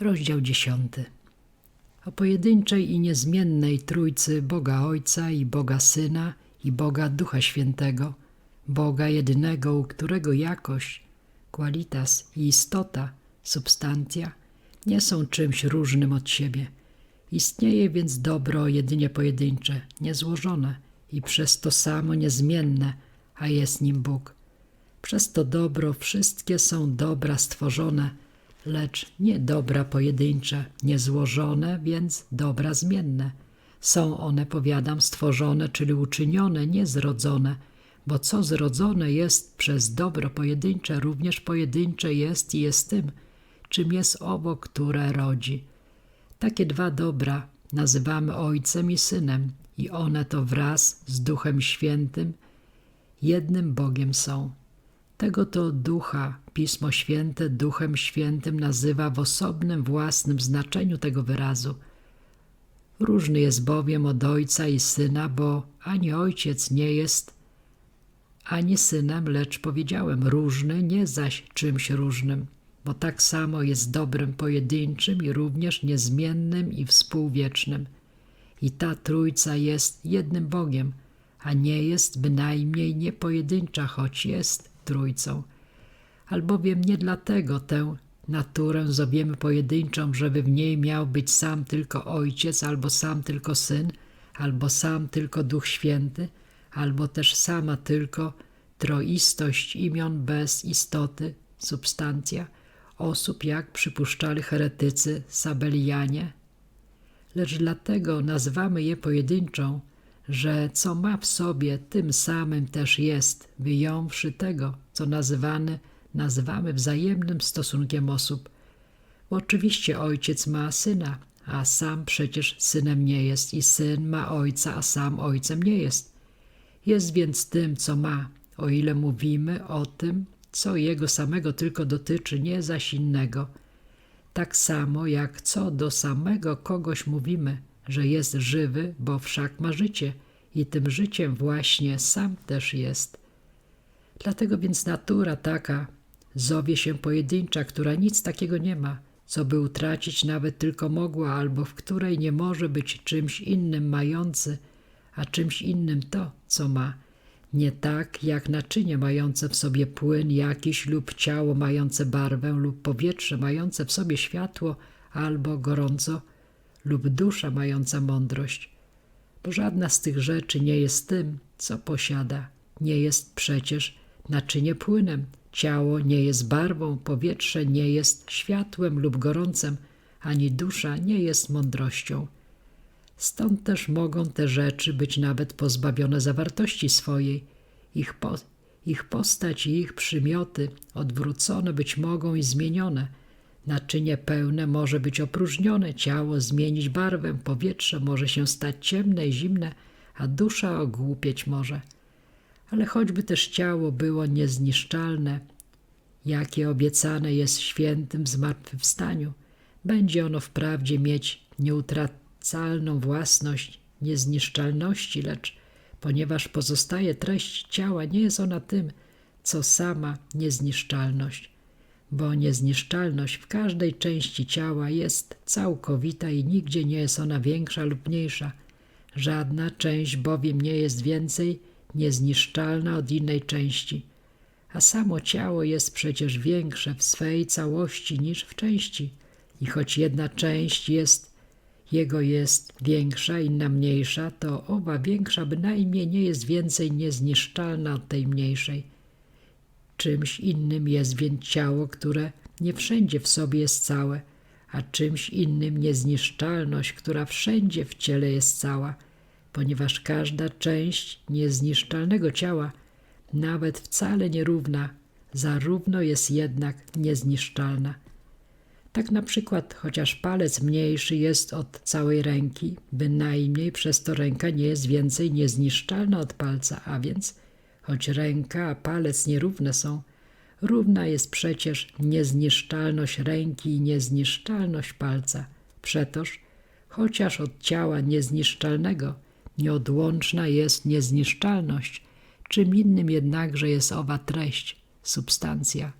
Rozdział dziesiąty. O pojedynczej i niezmiennej Trójcy Boga Ojca i Boga Syna i Boga Ducha Świętego, Boga jedynego, u którego jakość, qualitas i istota, substancja nie są czymś różnym od siebie. Istnieje więc dobro jedynie pojedyncze, niezłożone i przez to samo niezmienne, a jest nim Bóg. Przez to dobro wszystkie są dobra stworzone, lecz nie dobra pojedyncze, niezłożone, więc dobra zmienne. Są one, powiadam, stworzone, czyli uczynione, nie zrodzone, bo co zrodzone jest przez dobro pojedyncze, również pojedyncze jest i jest tym, czym jest owo, które rodzi. Takie dwa dobra nazywamy Ojcem i Synem i one to wraz z Duchem Świętym jednym Bogiem są. Tego to ducha Pismo Święte Duchem Świętym nazywa w osobnym własnym znaczeniu tego wyrazu. Różny jest bowiem od ojca i syna, bo ani ojciec nie jest ani synem, lecz powiedziałem różny, nie zaś czymś różnym, bo tak samo jest dobrem pojedynczym i również niezmiennym i współwiecznym. I ta trójca jest jednym Bogiem, a nie jest bynajmniej niepojedyncza, choć jest trójcą. Albowiem nie dlatego tę naturę zowiemy pojedynczą, żeby w niej miał być sam tylko Ojciec, albo sam tylko Syn, albo sam tylko Duch Święty, albo też sama tylko troistość imion bez istoty, substancja, osób jak przypuszczali heretycy Sabelianie. Lecz dlatego nazywamy je pojedynczą, że co ma w sobie, tym samym też jest, wyjąwszy tego, co nazywane, nazywamy wzajemnym stosunkiem osób. Oczywiście ojciec ma syna, a sam przecież synem nie jest, i syn ma ojca, a sam ojcem nie jest. Jest więc tym, co ma, o ile mówimy o tym, co jego samego tylko dotyczy, nie zaś innego. Tak samo jak co do samego kogoś mówimy – że jest żywy, bo wszak ma życie i tym życiem właśnie sam też jest. Dlatego więc natura taka zowie się pojedyncza, która nic takiego nie ma, co by utracić nawet tylko mogła, albo w której nie może być czymś innym mający, a czymś innym to, co ma. Nie tak jak naczynie mające w sobie płyn jakiś lub ciało mające barwę lub powietrze mające w sobie światło albo gorąco, lub dusza mająca mądrość, bo żadna z tych rzeczy nie jest tym, co posiada. Nie jest przecież naczynie płynem, ciało nie jest barwą, powietrze nie jest światłem lub gorącem, ani dusza nie jest mądrością. Stąd też mogą te rzeczy być nawet pozbawione zawartości swojej. Ich, po, ich postać i ich przymioty odwrócone być mogą i zmienione – Naczynie pełne może być opróżnione, ciało zmienić barwę, powietrze może się stać ciemne i zimne, a dusza ogłupieć może. Ale choćby też ciało było niezniszczalne, jakie obiecane jest świętym zmartwychwstaniu, będzie ono wprawdzie mieć nieutracalną własność niezniszczalności, lecz ponieważ pozostaje treść ciała, nie jest ona tym, co sama niezniszczalność bo niezniszczalność w każdej części ciała jest całkowita i nigdzie nie jest ona większa lub mniejsza. Żadna część bowiem nie jest więcej niezniszczalna od innej części, a samo ciało jest przecież większe w swej całości niż w części. I choć jedna część jest, jego jest większa, inna mniejsza, to owa większa bynajmniej nie jest więcej niezniszczalna od tej mniejszej. Czymś innym jest więc ciało, które nie wszędzie w sobie jest całe, a czymś innym niezniszczalność, która wszędzie w ciele jest cała, ponieważ każda część niezniszczalnego ciała, nawet wcale nierówna, zarówno jest jednak niezniszczalna. Tak na przykład, chociaż palec mniejszy jest od całej ręki, bynajmniej przez to ręka nie jest więcej niezniszczalna od palca, a więc choć ręka a palec nierówne są, równa jest przecież niezniszczalność ręki i niezniszczalność palca. Przetoż, chociaż od ciała niezniszczalnego nieodłączna jest niezniszczalność, czym innym jednakże jest owa treść, substancja,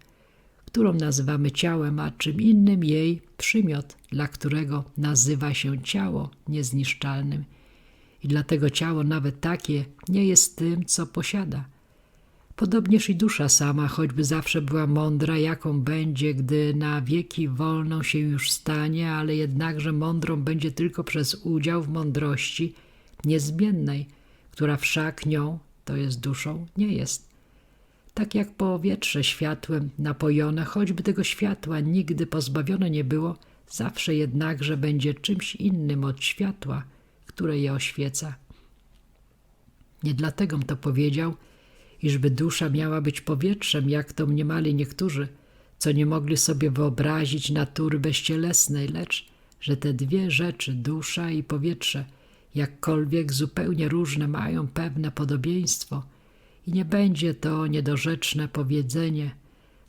którą nazywamy ciałem, a czym innym jej przymiot, dla którego nazywa się ciało niezniszczalnym. I dlatego ciało nawet takie nie jest tym, co posiada. Podobnież i dusza sama, choćby zawsze była mądra, jaką będzie, gdy na wieki wolną się już stanie, ale jednakże mądrą będzie tylko przez udział w mądrości niezmiennej, która wszak nią, to jest duszą, nie jest. Tak jak powietrze światłem napojone, choćby tego światła nigdy pozbawione nie było, zawsze jednakże będzie czymś innym od światła, które je oświeca. Nie dlatego to powiedział, iżby dusza miała być powietrzem, jak to mniemali niektórzy, co nie mogli sobie wyobrazić natury bezcielesnej, lecz że te dwie rzeczy, dusza i powietrze, jakkolwiek zupełnie różne, mają pewne podobieństwo i nie będzie to niedorzeczne powiedzenie,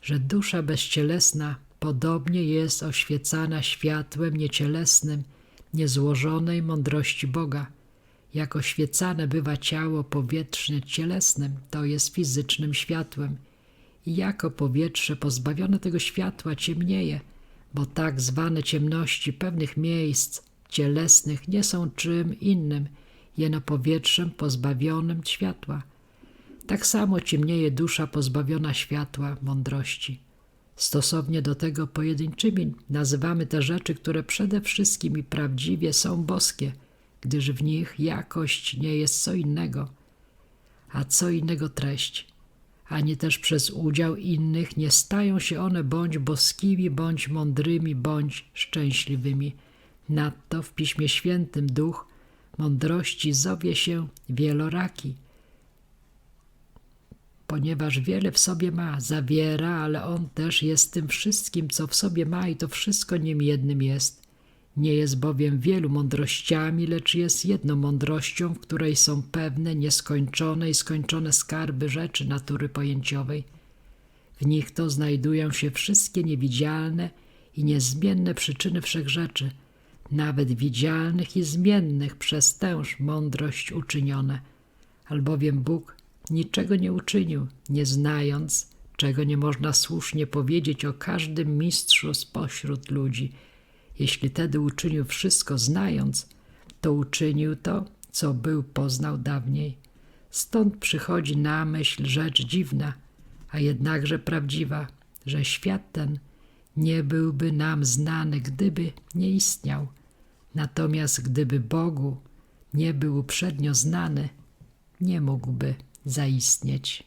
że dusza bezcielesna podobnie jest oświecana światłem niecielesnym, niezłożonej mądrości Boga – jak oświecane bywa ciało powietrzne cielesnym, to jest fizycznym światłem. I jako powietrze pozbawione tego światła ciemnieje, bo tak zwane ciemności pewnych miejsc cielesnych nie są czym innym, jeno powietrzem pozbawionym światła. Tak samo ciemnieje dusza pozbawiona światła mądrości. Stosownie do tego pojedynczymi nazywamy te rzeczy, które przede wszystkim i prawdziwie są boskie – gdyż w nich jakość nie jest co innego, a co innego treść, ani też przez udział innych nie stają się one bądź boskimi, bądź mądrymi, bądź szczęśliwymi. Nadto w Piśmie Świętym duch mądrości zowie się wieloraki, ponieważ wiele w sobie ma, zawiera, ale on też jest tym wszystkim, co w sobie ma i to wszystko nim jednym jest. Nie jest bowiem wielu mądrościami, lecz jest jedną mądrością, w której są pewne, nieskończone i skończone skarby rzeczy natury pojęciowej. W nich to znajdują się wszystkie niewidzialne i niezmienne przyczyny wszechrzeczy, nawet widzialnych i zmiennych przez tęż mądrość uczynione. Albowiem Bóg niczego nie uczynił, nie znając, czego nie można słusznie powiedzieć o każdym mistrzu spośród ludzi – jeśli tedy uczynił wszystko znając, to uczynił to, co był poznał dawniej. Stąd przychodzi na myśl rzecz dziwna, a jednakże prawdziwa, że świat ten nie byłby nam znany, gdyby nie istniał. Natomiast gdyby Bogu nie był uprzednio znany, nie mógłby zaistnieć.